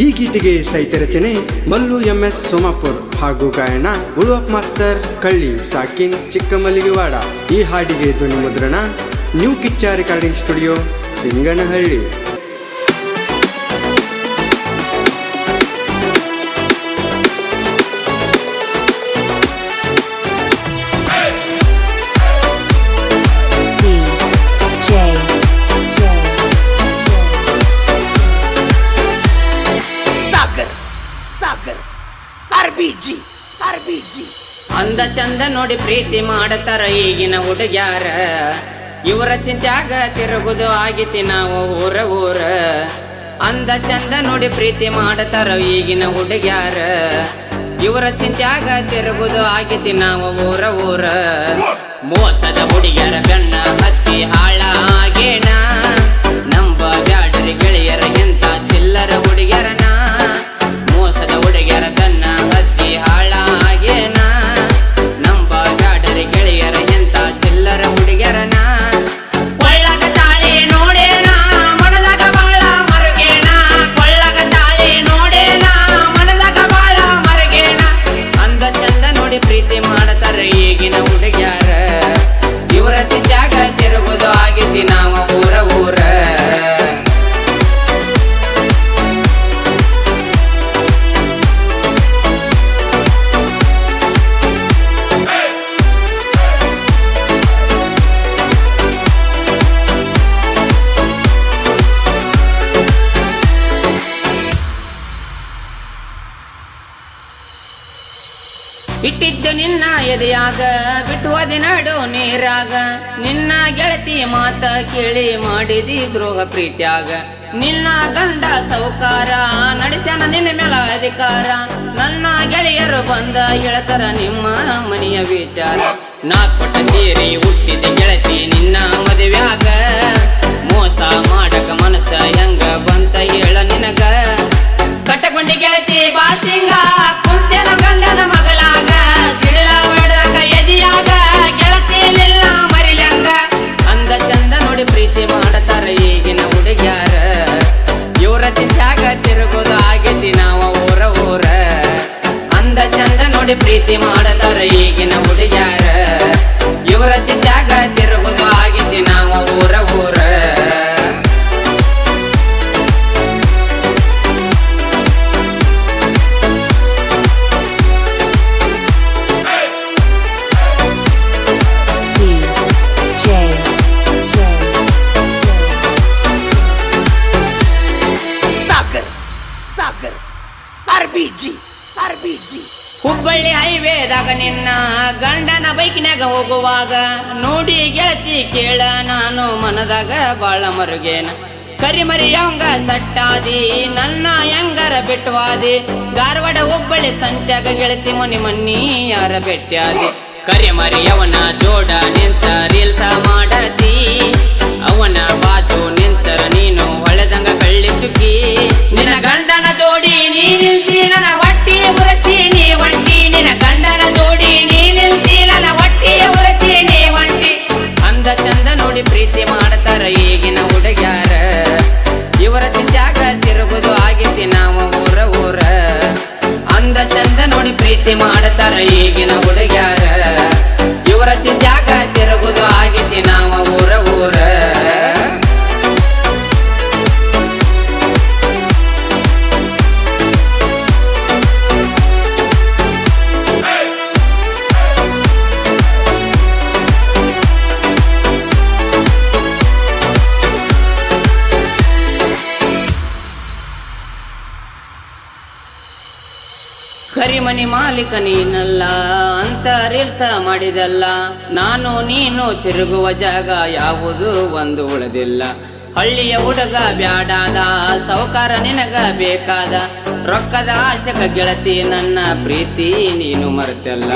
ಈ ಗೀತೆಗೆ ಸಾಹಿತ್ಯ ರಚನೆ ಮಲ್ಲು ಎಂ ಎಸ್ ಸೋಮಾಪುರ್ ಹಾಗೂ ಗಾಯನ ಉಳುವಪ್ ಮಾಸ್ತರ್ ಕಳ್ಳಿ ಸಾಕಿನ್ ಚಿಕ್ಕಮಲ್ಲಿಗೆವಾಡ. ಈ ಹಾಡಿಗೆ ಧ್ವನಿ ಮುದ್ರಣ new Kichcha recording studio Singanahalli. RBG RBG ಅಂದ ಚಂದ ನೋಡಿ ಪ್ರೀತಿ ಮಾಡತಾರ ಈಗಿನ ಹುಡುಗ್ಯಾರ. ಇವರ ಚಿಂತ್ಯಾಗ ತಿರುಗುದು ಆಗಿತಿ ನಾವು ಊರ ಊರ. ಅಂದ ಚಂದ ನೋಡಿ ಪ್ರೀತಿ ಮಾಡತಾರ ಈಗಿನ ಹುಡುಗ್ಯಾರ. ಇವರ ಚಿಂತ್ಯಾಗ ತಿರುಗುದು ಆಗಿತಿ ನಾವು ಊರ ಊರ. ಮೋಸದ ಹುಡುಗಿಯರ ಬೆನ್ನ ಹತ್ತಿ ಹಾಳ ಇಟ್ಟಿದ್ದು ನಿನ್ನ ಎದೆಯಾಗ, ಬಿಟ್ಟುವದಿ ನಡು ನೀರಾಗ. ನಿನ್ನ ಗೆಳತಿ ಮಾತ ಕೇಳಿ ಮಾಡಿದಿ ದ್ರೋಹ ಪ್ರೀತ್ಯಾಗ. ನಿನ್ನ ಗಂಡ ಸೌಕಾರ, ನಡೆಸ್ಯಾನ ನಿನ್ನ ಮೇಲ ಅಧಿಕಾರ. ನನ್ನ ಗೆಳೆಯರು ಬಂದ ಹೇಳ್ತಾರ ನಿಮ್ಮ ಮನೆಯ ವಿಚಾರ. ನಾ ಕೊಟ್ಟ ಸೇರಿ ಹುಟ್ಟಿದ ಗೆಳತಿ ನಿನ್ನ ತಿರುಗೋದು ಆಗೇತಿ ನಾವ ಊರ ಊರ. ಅಂದ ಚಂದ ನೋಡಿ ಪ್ರೀತಿ ಮಾಡದಾರ ಈಗಿನ ಹುಡುಗ್ಯಾರ. ಇವರ ಚಿಂತ್ಯಾಗ ಆರ್ಬಿಜಿ. ಆರ್ಬಿಜಿ. ಹುಬ್ಬಳ್ಳಿ ಹೈವೇದಾಗ ನಿನ್ನ ಗಂಡನ ಬೈಕ್ನಾಗ ಹೋಗುವಾಗ ನೋಡಿ ಗೆಳತಿ ಕೇಳ, ನಾನು ಮನದಾಗ ಬಾಳ ಮರುಗೇನ. ಕರಿಮರಿ ಅವಂಗ ಸಟ್ಟಾದಿ, ನನ್ನ ಹೆಂಗರ ಬಿಟ್ಟವಾದಿ ಧಾರವಾಡ, ಹುಬ್ಬಳ್ಳಿ ಸಂತ್ಯಾಗ ಗೆಳತಿ ಮನಿ ಮನ್ನಿ ಯಾರ ಬೆಟ್ಟ್ಯಾದಿ ಕರಿಮರಿ ಅವನ ಜೋಡ ನಿಂತ ರೀಲ್ಸ ಮಾಡತಿ. ಅವನ ಬಾಜು ಮಾಡ್ತಾರ ಈಗಿನ ಹುಡುಗ್ಯಾರ. ಕರಿಮನಿ ಮಾಲೀಕ ನೀನಲ್ಲ, ಅಂತ ರೀಲ್ಸ ಮಾಡಿದಲ್ಲ. ನಾನು ನೀನು ತಿರುಗುವ ಜಾಗ ಯಾವುದು ಒಂದು ಉಳಿದಿಲ್ಲ. ಹಳ್ಳಿಯ ಹುಡುಗ ಬ್ಯಾಡಾದ, ಸೌಕಾರ ನಿನಗ ಬೇಕಾದ. ರೊಕ್ಕದ ಆಶಕ ಗೆಳತಿ ನನ್ನ ಪ್ರೀತಿ ನೀನು ಮರೆತಲ್ಲ.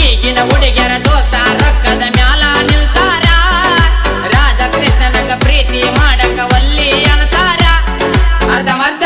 ಈಗಿನ ಹುಡುಗಿಯರ ದೋತ ರೊಕ್ಕದ ಮ್ಯಾಲ ನಿಲ್ತಾರ. ರಾಧಾಕೃಷ್ಣನಗ ಪ್ರೀತಿ ಮಾಡಕ ಒಲ್ಲಿ ಅರ್ಧ ಮರ್ಧ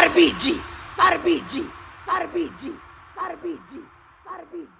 ಆರ್ಬಿಜಿ ಆರ್ಬಿಜಿ ಆರ್ಬಿಜಿ ಆರ್ಬಿಜಿ ಆರ್ಬಿಜಿ ಆರ್ಬಿಜಿ